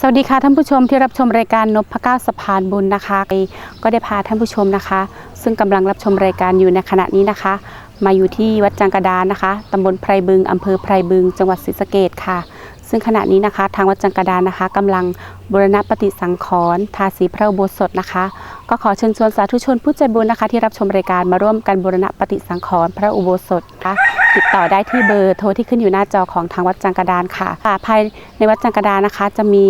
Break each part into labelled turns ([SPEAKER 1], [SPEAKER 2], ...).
[SPEAKER 1] สวัสดีค่ะท่านผู้ชมที่รับชมรายการนพเก้าสะพานบุญนะคะก็ได้พาท่านผู้ชมนะคะ ซึ่งกำลังรับชมรายการอยู่ในขณะนี้นะคะ มาอยู่ที่วัดจังกระดานนะคะตำบลไพรบึงอำเภอไพรบึง จังหวัดศรีสะเกษค่ะ ซึ่งขณะนี้นะคะ ทางวัดจังกระดานนะคะกำลังบูรณปฏิสังขรณ์ทาสีพระอุโบสถนะคะ ก็ขอเชิญชวนสาธุชนผู้ใจบุญนะคะ ที่รับชมรายการมาร่วมกันบูรณปฏิสังขรณ์พระอุโบสถนะคะ ติดต่อได้ที่เบอร์โทรที่ขึ้นอยู่หน้าจอของทางวัดจังกระดานค่ะภายในวัดจังกระดานนะคะ จะมี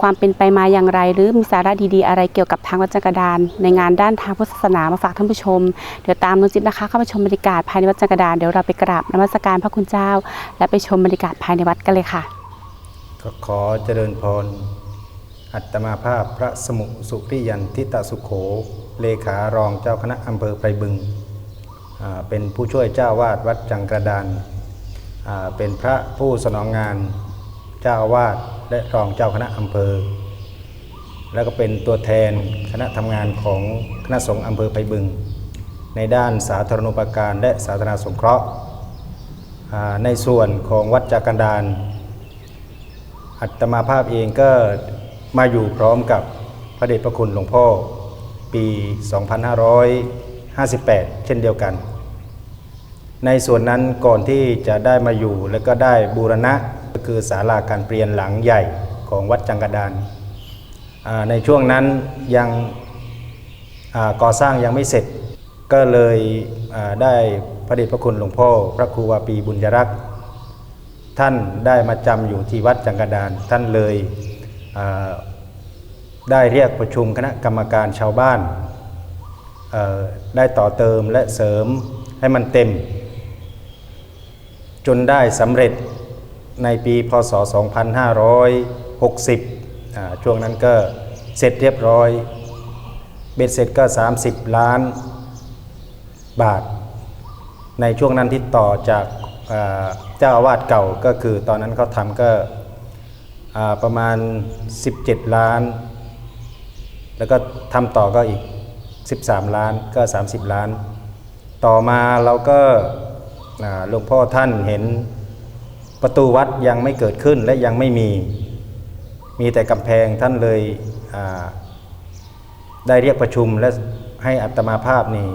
[SPEAKER 1] ความเป็นไปมาอย่างไร หรือมีสาระดีๆ อะไรเกี่ยวกับทางวัดจังกระดาน ในงานด้านทางพุทธศาสนามาฝากท่านผู้ชม เดี๋ยวตามนุจิบนะคะ เข้าไปชมบรรยากาศภายในวัดจังกระดานเดี๋ยวเราไปกราบนมัสการพระคุณเจ้า และไปชมบรรยากาศภายในวัดกันเลยค่ะ
[SPEAKER 2] ก็ขอเจริญพร อัตมาภาพพระสมุสุริยันทิตสุโข เลขารองเจ้าคณะอำเภอไพรบึง เป็นผู้ช่วยเจ้าวาดวัดจังกระดาน เป็นพระผู้สนองงานเจ้าวาดและรองเจ้าคณะอำเภอ แล้วก็เป็นตัวแทนคณะทำงานของคณะสงฆ์อำเภอไพรบึง ในด้านสาธารณูปการและสาธารณสงเคราะห์ในส่วนของวัดจักรดาน อัตมาภาพเองก็มาอยู่พร้อมกับพระเดชพระคุณหลวงพ่อปี 58 เช่นเดียวกัน ในส่วนนั้นก่อนที่จะได้มาอยู่และก็ได้บูรณะก็คือศาลาการเปลี่ยนหลังใหญ่ของวัดจังกระดานในช่วงนั้นยังก่อสร้างยังไม่เสร็จ ก็เลยได้พระเดชพระคุณหลวงพ่อ พระครูวาปีบุญยรักษ์ท่านได้มาจำอยู่ที่วัดจังกระดานท่านเลยได้เรียกประชุมคณะกรรมการชาวบ้าน ได้ต่อเติมและเสริมให้มันเต็ม จนได้สำเร็จในปีพศ 2560 ช่วงนั้นก็เสร็จเรียบร้อย เบ็ดเสร็จก็ 30 ล้านบาท ในช่วงนั้นที่ต่อจากเจ้าอาวาสเก่าก็คือตอนนั้นเขาทำก็ประมาณ 17 ล้าน แล้วก็ทำต่อก็อีก 13 ล้านก็ 30 ล้าน ต่อมาเราก็หลวงพ่อท่านเห็นประตูวัดยังไม่เกิดขึ้นและยังไม่มี มีแต่กำแพงท่านเลยได้เรียกประชุมและให้อัตมาภาพนี่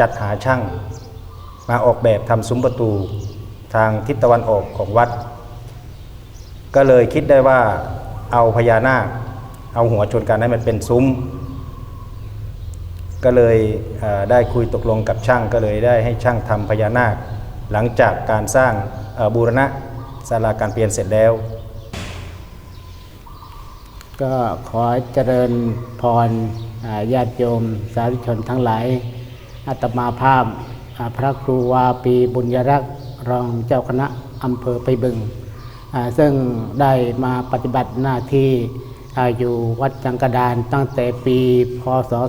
[SPEAKER 2] จัดหาช่าง มาออกแบบทำซุ้มประตูทางทิศตะวันออกของวัด ก็เลยคิดได้ว่าเอาพญานาคเอาหัวชนกันให้มันเป็นซุ้ม ก็เลยได้คุยตกลงกับช่างก็เลยได้ให้ช่างทำพญานาค หลังจากการสร้างบูรณะศาลาการเปลี่ยนเสร็จแล้ว
[SPEAKER 3] ก็ขอเจริญพรญาติโยม สาธุชนทั้งหลายอาตมาภาพพระครูวาปีบุญยรักษ์รองเจ้าคณะอำเภอไปบึง ซึ่งได้มาปฏิบัติหน้าที่ อาอยู่วัดจังกระดานตั้งแต่ปีพศ 2580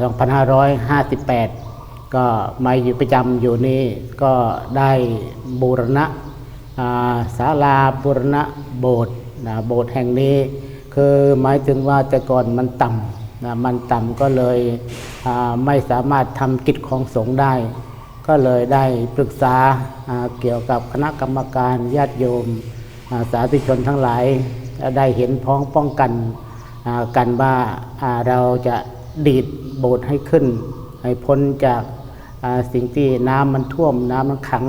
[SPEAKER 3] 2558 ก็มาอยู่ประจำอยู่นี่ก็ได้บูรณะอ่าศาลาบูรณะโบสถ์โบสถ์แห่งนี้ คือหมายถึงว่าแต่ก่อนมันต่ำนะมันต่ำก็เลยไม่สามารถทำกิจของสงฆ์ได้ ก็เลยได้ปรึกษาเกี่ยวกับคณะกรรมการญาติโยมอ่าสาธุชนทั้งหลาย ได้เห็นพ้องป้องกันอ่ากันว่าเราจะดีดโบสถ์ให้ขึ้น ให้พ้นจากสิ่งที่น้ำมันท่วมน้ำมันขัง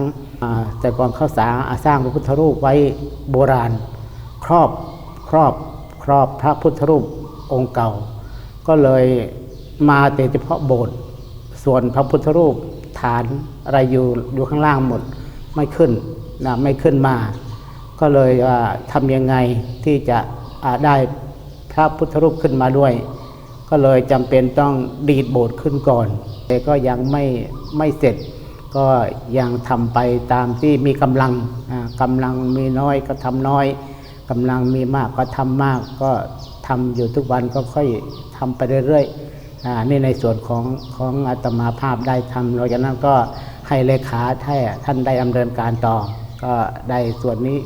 [SPEAKER 3] แต่ก่อนเข้างอ่าสร้างพระพุทธรูปไว้โบราณ ครอบครอบครอบพระพุทธรูปองค์เก่า ก็เลยมาแต่เฉพาะโบสถ์ส่วนพระพุทธรูป ฐานอะไรอยู่อยู่ข้างล่างหมดไม่ขึ้นนะไม่ขึ้นมา ก็เลยว่าทำยังไงที่จะได้พระพุทธรูปขึ้นมาด้วย ก็เลยจำเป็นต้องดีดโบสถ์ขึ้นก่อน แต่ก็ยังไม่ไม่เสร็จ ก็ยังทำไปตามที่มีกำลังอ่ากำลังมีน้อยก็ทำน้อยกำลังมีมากก็ทำมาก ก็ทำอยู่ทุกวันก็ค่อยทำไปเรื่อยๆ อ่านี่ในส่วนของของอาตมาภาพได้ทำหลังจากนั้นก็ให้เลขาท่านท่านได้ดำเนินการต่อ ก็ได้ส่วนนี้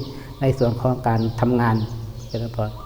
[SPEAKER 3] ในส่วนของการทำงานเจริญพร